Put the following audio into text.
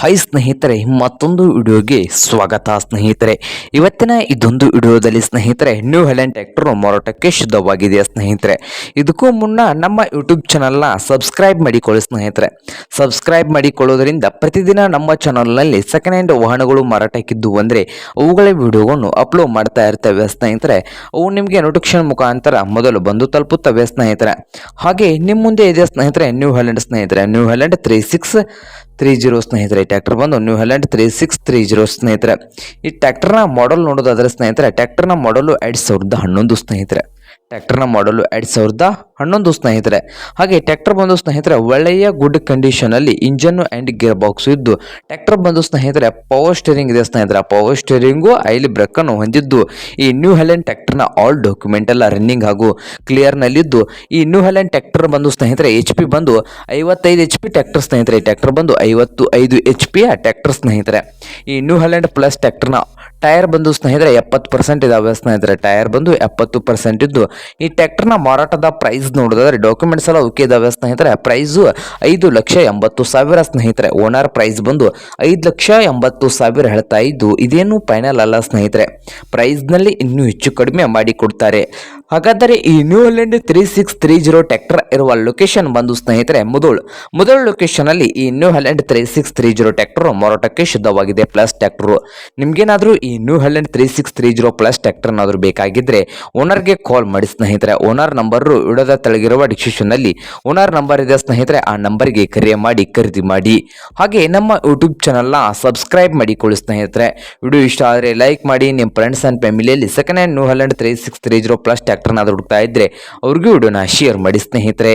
Hi ಸ್ನೇಹಿತರೆ, ಮತ್ತೊಂದು ವಿಡಿಯೋಗೆ ಸ್ವಾಗತ ಸ್ನೇಹಿತರೆ. ಇವತ್ತಿನ ಇದೊಂದು ವಿಡಿಯೋದಲ್ಲಿ ಸ್ನೇಹಿತರೆ ನ್ಯೂ ಹೆಲೆನ್ ಟ್ಯಾಕ್ಟರ್ ಮಾರಾಟಕ್ಕೆ ಶುದ್ಧವಾಗಿದೆ ಸ್ನೇಹಿತರೆ? ಇದಕ್ಕೂ ಮುನ್ನ ನಮ್ಮ ಯೂಟ್ಯೂಬ್ ಚಾನಲ್ನ ಸಬ್ಸ್ಕ್ರೈಬ್ ಮಾಡಿಕೊಳ್ಳಿ ಸ್ನೇಹಿತರೆ. ಸಬ್ಸ್ಕ್ರೈಬ್ ಮಾಡಿಕೊಳ್ಳೋದರಿಂದ ಪ್ರತಿದಿನ ನಮ್ಮ ಚಾನಲ್ನಲ್ಲಿ ಸೆಕೆಂಡ್ ಹ್ಯಾಂಡ್ ವಾಹನಗಳು ಮಾರಾಟಕ್ಕಿದ್ದು ಅಂದರೆ ಅವುಗಳ ವಿಡಿಯೋವನ್ನು ಅಪ್ಲೋಡ್ ಮಾಡ್ತಾ ಇರ್ತವೆ ಸ್ನೇಹಿತರೆ. ಅವು ನಿಮಗೆ ನೋಟಿಫಿಕೇಶನ್ ಮುಖಾಂತರ ಮೊದಲು ಬಂದು ತಲುಪುತ್ತವೆ ಸ್ನೇಹಿತರೆ. ಹಾಗೆ ನಿಮ್ಮ ಮುಂದೆ ಇದೆ ಸ್ನೇಹಿತರೆ ನ್ಯೂ ಹೆಲೆಂಡ್ ಸ್ನೇಹಿತರೆ. New Holland three three zero ಸ್ನೇಹಿತರೆ ಟ್ಯಾಕ್ಟರ್ ಬಂದು New Holland three six three zero ಸ್ನೇಹಿತರೆ. ಈ ಟ್ಯಾಕ್ಟರ್ನ ಮಾಡಲ್ ನೋಡೋದಾದರೆ ಸ್ನೇಹಿತರೆ ಟ್ಯಾಕ್ಟರ್ನ ಮಾಡಲು ಎರಡು ಸಾವಿರದ ಹನ್ನೊಂದು ಸ್ನೇಹಿತರೆ. ಟ್ರ್ಯಾಕ್ಟರ್ನ ಮಾಡಲು ಎರಡು ಸಾವಿರದ ಹನ್ನೊಂದು ಸ್ನೇಹಿತರೆ. ಹಾಗೆ ಟ್ರ್ಯಾಕ್ಟರ್ ಬಂದು ಸ್ನೇಹಿತರೆ, ಒಳ್ಳೆಯ ಗುಡ್ ಕಂಡೀಷನಲ್ಲಿ ಇಂಜನ್ನು ಆ್ಯಂಡ್ ಗೇರ್ ಬಾಕ್ಸ್ ಇದ್ದು, ಟ್ರ್ಯಾಕ್ಟರ್ ಬಂದು ಸ್ನೇಹಿತರೆ ಪವರ್ ಸ್ಟೇರಿಂಗ್ ಇದೆ ಸ್ನೇಹಿತರೆ. ಪವರ್ ಸ್ಟೇರಿಂಗು ಐಲಿ ಬ್ರೇಕನ್ನು ಹೊಂದಿದ್ದು, ಈ ನ್ಯೂ ಹೆಲೆಂಡ್ ಟ್ಯಾಕ್ಟರ್ನ ಆಲ್ ಡಾಕ್ಯುಮೆಂಟ್ ಎಲ್ಲ ರನ್ನಿಂಗ್ ಹಾಗೂ ಕ್ಲಿಯರ್ನಲ್ಲಿದ್ದು ಈ ನ್ಯೂ ಹೆಲೆಂಡ್ ಟ್ರ್ಯಾಕ್ಟರ್ ಬಂದು ಸ್ನೇಹಿತರೆ ಎಚ್ ಪಿ ಬಂದು ಐವತ್ತೈದು ಎಚ್ ಪಿ ಟ್ಯಾಕ್ಟರ್ ಸ್ನೇಹಿತರೆ. ಟ್ರ್ಯಾಕ್ಟರ್ ಬಂದು ಐವತ್ತು ಐದು ಎಚ್ ಪಿಯ ಟ್ಯಾಕ್ಟರ್ ಸ್ನೇಹಿತರೆ. ಈ ನ್ಯೂ ಹೆಲೆಂಡ್ ಪ್ಲಸ್ ಟ್ರ್ಯಾಕ್ಟರ್ನ ಟೈರ್ ಬಂದು ಸ್ನೇಹಿತರೆ ಎಪ್ಪತ್ತು ಪರ್ಸೆಂಟ್ ಇದಾವೆ ಸ್ನೇಹಿತರೆ. ಟೈರ್ ಬಂದು ಎಪ್ಪತ್ತು ಪರ್ಸೆಂಟ್ ಇದ್ದು, ಈ ಟ್ಯಾಕ್ಟರ್ನ ಮಾರಾಟದ ಪ್ರೈಸ್ ನೋಡೋದಾದ್ರೆ ಡಾಕ್ಯುಮೆಂಟ್ಸ್ ಎಲ್ಲ ಓಕೆ ಇದಾವೆ ಸ್ನೇಹಿತರೆ. ಪ್ರೈಸು ಐದು ಲಕ್ಷ ಎಂಬತ್ತು ಸಾವಿರ ಸ್ನೇಹಿತರೆ. ಓನರ್ ಪ್ರೈಸ್ ಬಂದು ಐದು ಲಕ್ಷ ಎಂಬತ್ತು ಸಾವಿರ ಹೇಳ್ತಾ ಇದ್ದು, ಇದೇನು ಫೈನಲ್ ಅಲ್ಲ ಸ್ನೇಹಿತರೆ. ಪ್ರೈಸ್ನಲ್ಲಿ ಇನ್ನೂ ಹೆಚ್ಚು ಕಡಿಮೆ ಮಾಡಿ ಕೊಡ್ತಾರೆ ಹಾಗಾದರೆ ಈ new land three six three zero tractor ಇರುವ ಲೊಕೇಶನ್ ಬಂದು ಸ್ನೇಹಿತರೆ ಮುದೋಳ್ ಮುದೋಳ್ ಲೊಕೇಶನ್ ಅಲ್ಲಿ ಈ new Holland three six three zero tractor ಮಾರಾಟಕ್ಕೆ ಶುದ್ಧವಾಗಿದೆ ಪ್ಲಸ್ ಟ್ರ್ಯಾಕ್ಟರ್ ನಿಮ್ಗೇನಾದ್ರೂ ಈ new Holland three six three zero plus tractor ಏನಾದರೂ ಬೇಕಾಗಿದ್ರೆ ಓನರ್ಗೆ ಕಾಲ್ ಮಾಡಿ ಸ್ನೇಹಿತರೆ. ಓನರ್ ನಂಬರ್ ಇಡದ ತೆಳಗಿರುವ ಡಿಸ್ಕ್ರಿಪ್ಷನ್ ಅಲ್ಲಿ ಓನರ್ ನಂಬರ್ ಇದೆ ಸ್ನೇಹಿತರೆ. ಆ ನಂಬರ್ಗೆ ಕರೆ ಮಾಡಿ, ಖರೀದಿ ಮಾಡಿ. ಹಾಗೆ ನಮ್ಮ ಯೂಟ್ಯೂಬ್ ಚಾನಲ್ನ ಸಬ್ಸ್ಕ್ರೈಬ್ ಮಾಡಿಕೊಳ್ಳಿ ಸ್ನೇಹಿತರೆ. ವಿಡಿಯೋ ಇಷ್ಟ ಆದರೆ ಲೈಕ್ ಮಾಡಿ ನಿಮ್ಮ ಫ್ರೆಂಡ್ಸ್ ಆ್ಯಂಡ್ ಫ್ಯಾಮಿಲಿಯಲ್ಲಿ second hand new Holland three six three zero plus ಟ್ರ್ಯಾಕ್ಟರ್ನ ಹುಡುಕ್ತಾ ಇದ್ರೆ ಅವ್ರಿಗೂ ವಿಡಿಯೋನ ಶೇರ್ ಮಾಡಿ ಸ್ನೇಹಿತರೆ.